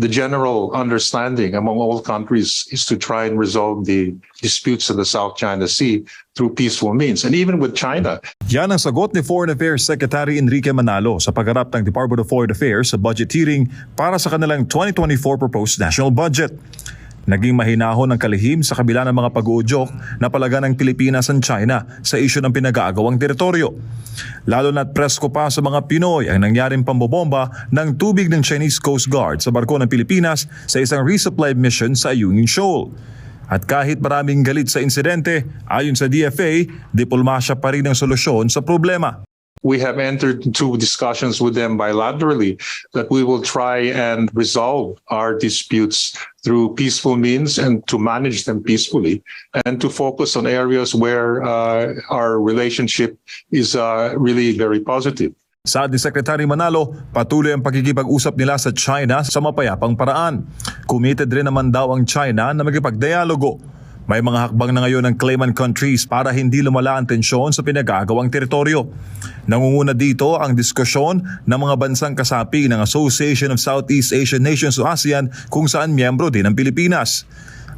the general understanding among all countries is to try and resolve the disputes in the South China Sea through peaceful means. And even with China, Yan ang sagot ni Foreign Affairs Secretary Enrique Manalo sa pagharap ng Department of Foreign Affairs sa budget hearing para sa kanilang 2024 proposed national budget. Naging mahinahon ang kalihim sa kabila ng mga pag-uudyok na palaga ng Pilipinas at China sa isyu ng pinag-aagawang teritoryo. Lalo na't presko pa sa mga Pinoy ang nangyaring pambobomba ng tubig ng Chinese Coast Guard sa barko ng Pilipinas sa isang resupply mission sa Ayungin Shoal. At kahit maraming galit sa insidente, ayon sa DFA, diplomasya pa rin ang solusyon sa problema. We have entered into discussions with them bilaterally that we will try and resolve our disputes through peaceful means and to manage them peacefully and to focus on areas where uh, our relationship is uh, really very positive. Saad ni Secretary Manalo, patuloy ang pagkikipag-usap nila sa China sa mapayapang paraan. Committed rin naman daw ang China na magkipagdialogo. May mga hakbang na ngayon ng claimant countries para hindi lumala ang tensyon sa pinagagawang teritoryo. Nangunguna dito ang diskusyon ng mga bansang kasapi ng Association of Southeast Asian Nations o ASEAN kung saan miyembro din ang Pilipinas.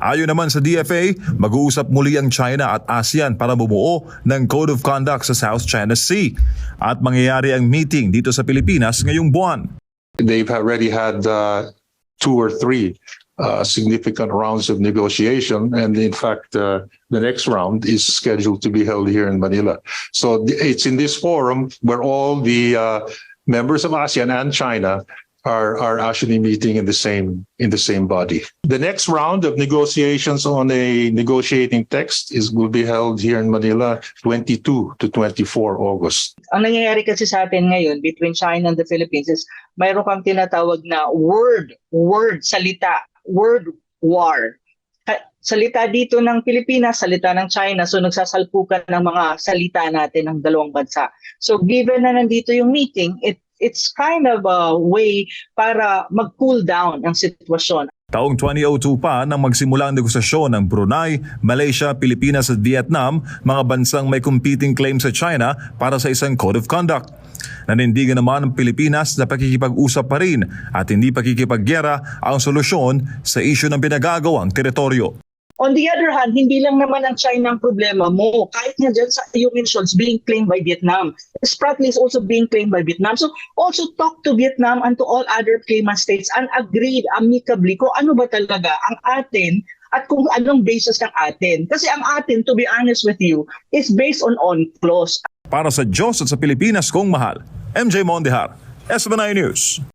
Ayon naman sa DFA, mag-uusap muli ang China at ASEAN para bumuo ng Code of Conduct sa South China Sea at mangyayari ang meeting dito sa Pilipinas ngayong buwan. They've already had uh, two or three uh, significant rounds of negotiation, and in fact, uh, the next round is scheduled to be held here in Manila. So it's in this forum where all the uh, members of ASEAN and China are are actually meeting in the same in the same body. The next round of negotiations on a negotiating text is will be held here in Manila 22 to 24 August. ang nangyayari kasi sa atin ngayon between China and the Philippines is mayroon kang tinatawag na word, word, salita, word war. Salita dito ng Pilipinas, salita ng China, so nagsasalpukan ng mga salita natin ng dalawang bansa. So given na nandito yung meeting, it it's kind of a way para mag-cool down ang sitwasyon. Taong 2002 pa nang magsimula ang negosasyon ng Brunei, Malaysia, Pilipinas at Vietnam, mga bansang may competing claim sa China para sa isang code of conduct. Nanindigan naman ang Pilipinas na pakikipag-usap pa rin at hindi pakikipagyera ang solusyon sa isyu ng pinagagawang teritoryo. On the other hand, hindi lang naman ang China ang problema mo. Kahit nga dyan sa Human Shoals being claimed by Vietnam. Spratly is also being claimed by Vietnam. So also talk to Vietnam and to all other claimant states and agreed amicably kung ano ba talaga ang atin at kung anong basis ng atin. Kasi ang atin, to be honest with you, is based on on-clause. Para sa Diyos at sa Pilipinas kong mahal, MJ Mondehar, SB9 News.